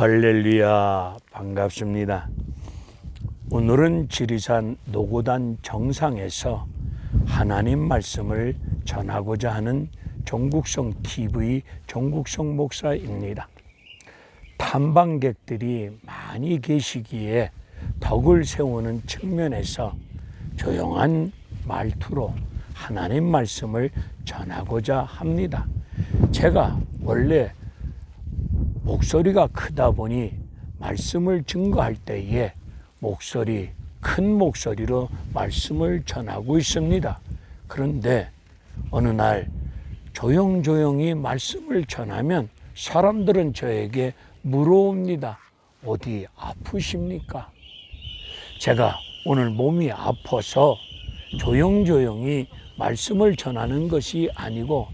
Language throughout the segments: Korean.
할렐루야 반갑습니다. 오늘은 지리산 노고단 정상에서 하나님 말씀을 전하고자 하는 종국성 TV 종국성 목사입니다. 탐방객들이 많이 계시기에 덕을 세우는 측면에서 조용한 말투로 하나님 말씀을 전하고자 합니다. 제가 원래 목소리가 크다 보니 말씀을 증거할 때에 목소리, 큰 목소리로 말씀을 전하고 있습니다. 그런데 어느 날 조용조용히 말씀을 전하면 사람들은 저에게 물어옵니다. 어디 아프십니까? 제가 오늘 몸이 아파서 조용조용히 말씀을 전하는 것이 아니고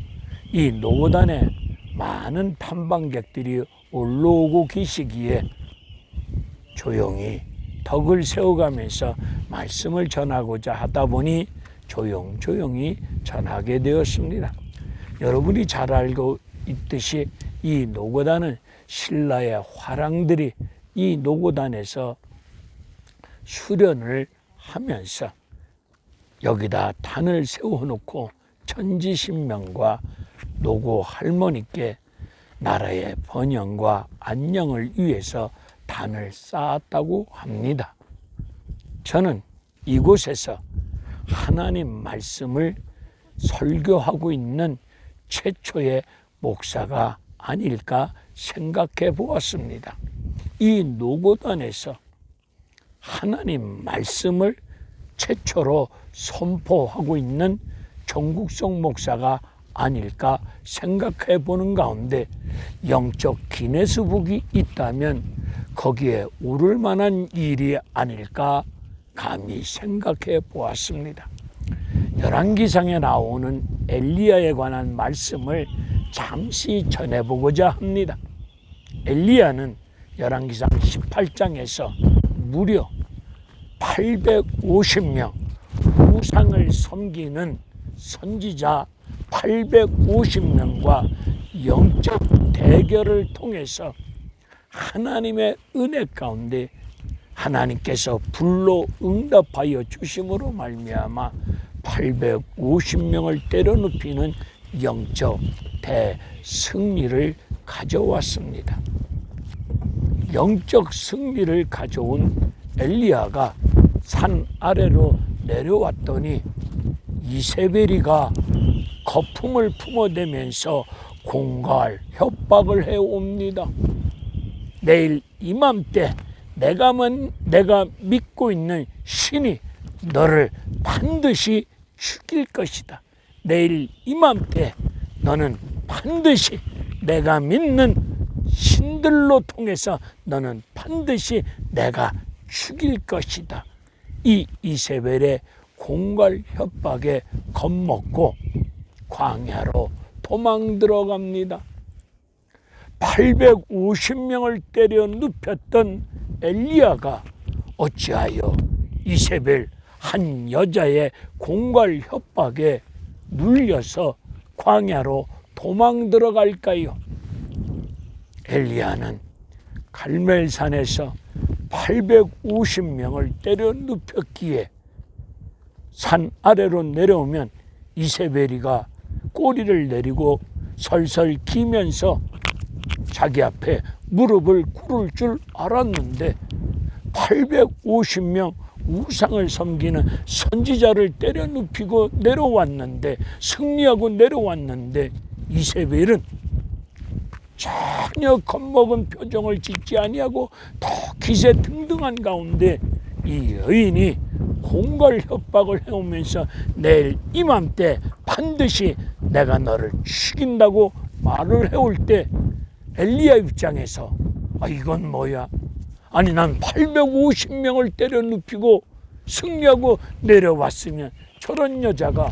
이 노고단에 많은 탐방객들이 올라오고 계시기에 조용히 덕을 세워가면서 말씀을 전하고자 하다 보니 조용조용히 전하게 되었습니다. 여러분이 잘 알고 있듯이 이 노고단은 신라의 화랑들이 이 노고단에서 수련을 하면서 여기다 단을 세워놓고 천지신명과 노고 할머니께 나라의 번영과 안녕을 위해서 단을 쌓았다고 합니다. 저는 이곳에서 하나님 말씀을 설교하고 있는 최초의 목사가 아닐까 생각해 보았습니다. 이 노고단에서 하나님 말씀을 최초로 선포하고 있는 종국성 목사가 아닐까 생각해 보는 가운데 영적 기네스북이 있다면 거기에 오를 만한 일이 아닐까 감히 생각해 보았습니다. 열왕기상에 나오는 엘리야에 관한 말씀을 잠시 전해보고자 합니다. 엘리야는 열왕기상 18장에서 무려 850명 우상을 섬기는 선지자 850명과 영적 대결을 통해서 하나님의 은혜 가운데 하나님께서 불로 응답하여 주심으로 말미암아 850명을 때려눕히는 영적 대승리를 가져왔습니다. 영적 승리를 가져온 엘리야가 산 아래로 내려왔더니 이세벨이가 거품을 품어대면서 공갈 협박을 해옵니다. 내일 이맘때 내가 만 내가 믿고 있는 신이 너를 반드시 죽일 것이다. 내일 이맘때 너는 반드시 내가 믿는 신들로 통해서 너는 반드시 내가 죽일 것이다. 이 이세벨의 공갈 협박에 겁먹고 광야로 도망 들어갑니다. 850명을 때려 눕혔던 엘리야가 어찌하여 이세벨 한 여자의 공갈 협박에 눌려서 광야로 도망 들어갈까요? 엘리야는 갈멜산에서 850명을 때려 눕혔기에 산 아래로 내려오면 이세벨이가 꼬리를 내리고 설설 기면서 자기 앞에 무릎을 꿇을 줄 알았는데 850명 우상을 섬기는 선지자를 때려 눕히고 내려왔는데 승리하고 내려왔는데 이세벨은 전혀 겁먹은 표정을 짓지 아니하고 더 기세 등등한 가운데 이 여인이 공갈 협박을 해오면서 내일 이맘때 반드시 내가 너를 죽인다고 말을 해올 때 엘리야 입장에서 아 이건 뭐야? 아니 난 850명을 때려 눕히고 승리하고 내려왔으면 저런 여자가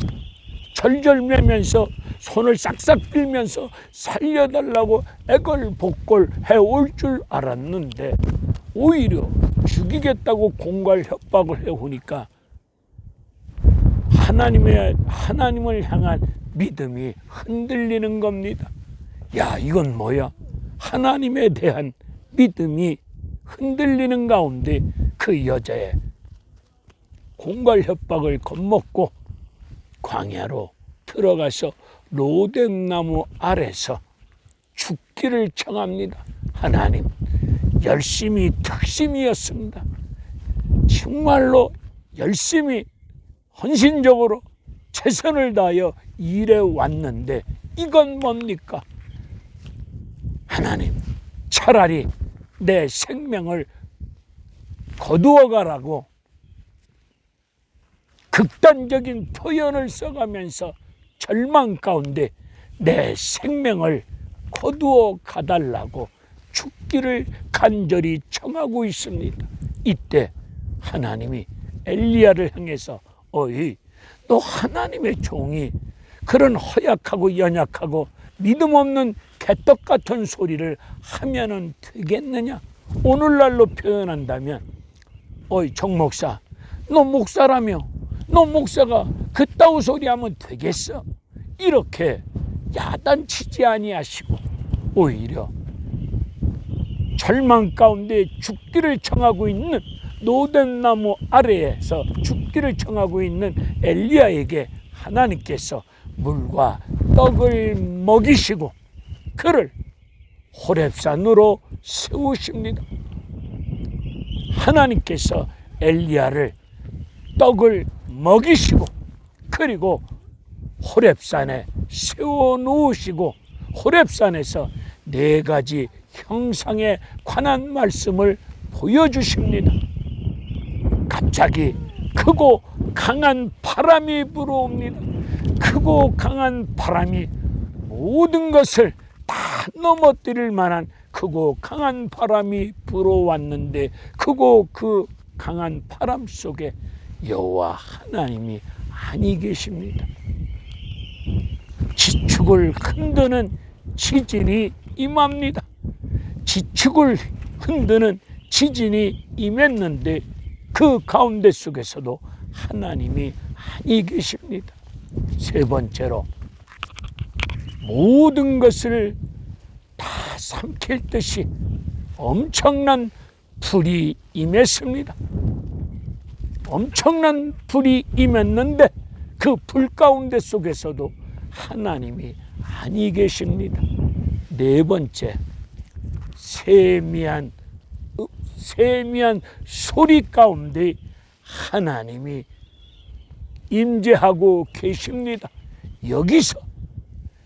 절절매면서 손을 싹싹 빌면서 살려달라고 애걸복걸 해올 줄 알았는데 오히려 죽이겠다고 공갈 협박을 해오니까 하나님의 하나님을 향한 믿음이 흔들리는 겁니다. 야, 이건 뭐야? 하나님에 대한 믿음이 흔들리는 가운데 그 여자의 공갈 협박을 겁먹고 광야로 들어가서 로뎀나무 아래서 죽기를 청합니다. 하나님, 열심히 특심이었습니다. 정말로 열심히 헌신적으로 최선을 다하여 일해 왔는데 이건 뭡니까? 하나님, 차라리 내 생명을 거두어 가라고 극단적인 표현을 써가면서 절망 가운데 내 생명을 거두어 가달라고 죽기를 간절히 청하고 있습니다. 이때 하나님이 엘리야를 향해서 어이 너 하나님의 종이 그런 허약하고 연약하고 믿음 없는 개떡 같은 소리를 하면은 되겠느냐? 오늘날로 표현한다면 어이 정 목사 너 목사라며 너 목사가 그따위 소리 하면 되겠어? 이렇게 야단치지 아니하시고 오히려 절망 가운데 죽기를 청하고 있는 노덴나무 아래에서 죽기를 청하고 있는 엘리야에게 하나님께서 물과 떡을 먹이시고 그를 호렙산으로 세우십니다. 하나님께서 엘리야를 떡을 먹이시고 그리고 호렙산에 세워 놓으시고 호렙산에서 네 가지 형상에 관한 말씀을 보여주십니다. 갑자기 크고 강한 바람이 불어옵니다. 크고 강한 바람이 모든 것을 다 넘어뜨릴 만한 크고 강한 바람이 불어왔는데 크고 그 강한 바람 속에 여호와 하나님이 아니 계십니다. 지축을 흔드는 지진이 임합니다. 지축을 흔드는 지진이 임했는데 그 가운데 속에서도 하나님이 아니 계십니다. 세 번째로 모든 것을 다 삼킬 듯이 엄청난 불이 임했습니다. 엄청난 불이 임했는데 그 불 가운데 속에서도 하나님이 아니 계십니다. 네 번째, 세미한 어, 세미한 소리 가운데 하나님이 임재하고 계십니다. 여기서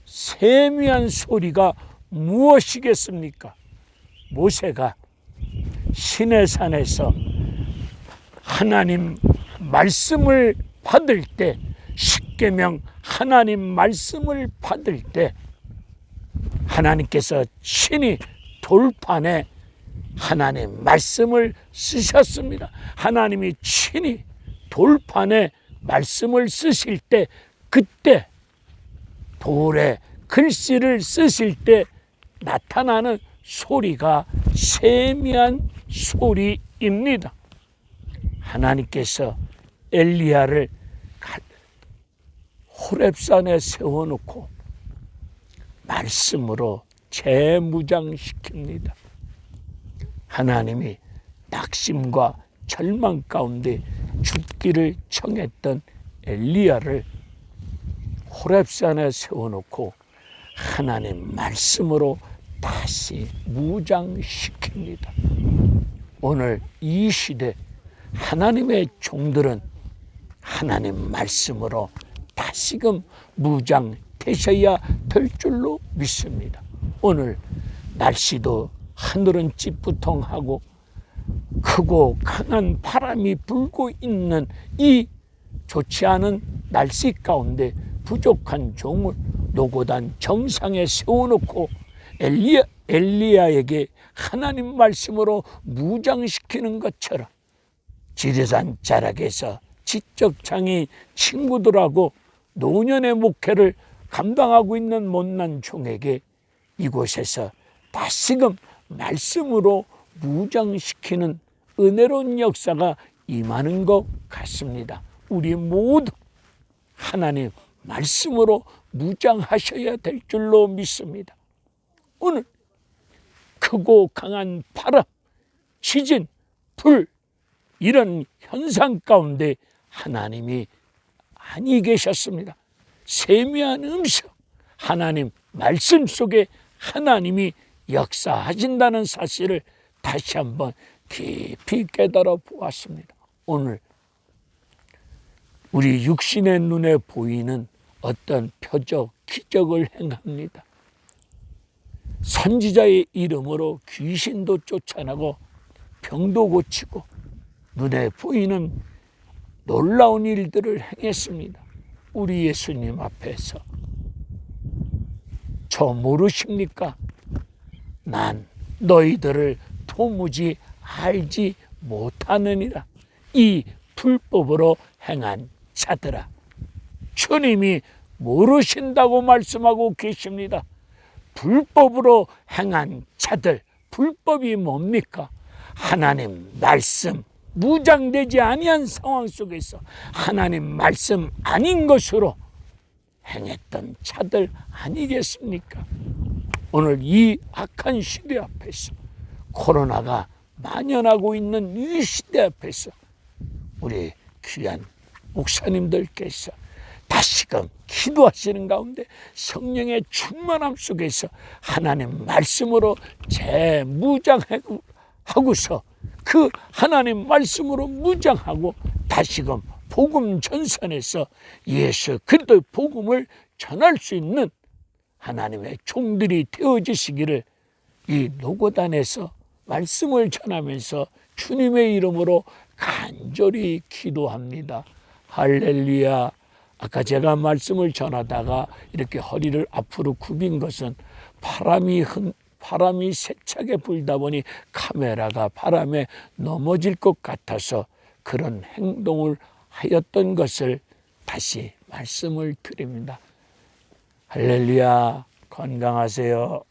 세미한 소리가 무엇이겠습니까? 모세가 시내산에서 하나님 말씀을 받을 때 십계명 하나님 말씀을 받을 때 하나님께서 친히 돌판에 하나님 말씀을 쓰셨습니다. 하나님이 친히 돌판에 말씀을 쓰실 때 그때 돌에 글씨를 쓰실 때 나타나는 소리가 세미한 소리입니다. 하나님께서 엘리야를 호렙산에 세워놓고 말씀으로 재무장시킵니다. 하나님이 낙심과 절망 가운데 죽기를 청했던 엘리야를 호렙산에 세워놓고 하나님 말씀으로 다시 무장시킵니다. 오늘 이 시대 하나님의 종들은 하나님 말씀으로 다시금 무장되셔야 될 줄로 믿습니다. 오늘 날씨도 하늘은 찌뿌통하고 크고 강한 바람이 불고 있는 이 좋지 않은 날씨 가운데 부족한 종을 노고단 정상에 세워놓고 엘리야, 엘리야에게 하나님 말씀으로 무장시키는 것처럼 지리산 자락에서 지적장이 친구들하고 노년의 목회를 감당하고 있는 못난 종에게 이곳에서 다시금 말씀으로 무장시키는 은혜로운 역사가 임하는 것 같습니다. 우리 모두 하나님 말씀으로 무장하셔야 될 줄로 믿습니다. 오늘 크고 강한 바람, 지진, 불 이런 현상 가운데 하나님이 아니 계셨습니다. 세미한 음성, 하나님 말씀 속에 하나님이 역사하신다는 사실을 다시 한번 깊이 깨달아 보았습니다. 오늘 우리 육신의 눈에 보이는 어떤 표적, 기적을 행합니다. 선지자의 이름으로 귀신도 쫓아나고 병도 고치고 눈에 보이는 놀라운 일들을 행했습니다. 우리 예수님 앞에서 저 모르십니까? 난 너희들을 도무지 알지 못하느니라. 이 불법으로 행한 자들아. 주님이 모르신다고 말씀하고 계십니다. 불법으로 행한 자들, 불법이 뭡니까? 하나님 말씀 무장되지 아니한 상황 속에서 하나님 말씀 아닌 것으로 행했던 자들 아니겠습니까? 오늘 이 악한 시대 앞에서 코로나가 만연하고 있는 이 시대 앞에서 우리 귀한 목사님들께서 다시금 기도하시는 가운데 성령의 충만함 속에서 하나님 말씀으로 재무장하고서 그 하나님 말씀으로 무장하고 다시금 복음 전선에서 예수 그리스도의 복음을 전할 수 있는 하나님의 종들이 되어지시기를 이 노고단에서 말씀을 전하면서 주님의 이름으로 간절히 기도합니다. 할렐루야. 아까 제가 말씀을 전하다가 이렇게 허리를 앞으로 굽인 것은 바람이 흔, 바람이 세차게 불다 보니 카메라가 바람에 넘어질 것 같아서 그런 행동을 하였던 것을 다시 말씀을 드립니다. 할렐루야 건강하세요.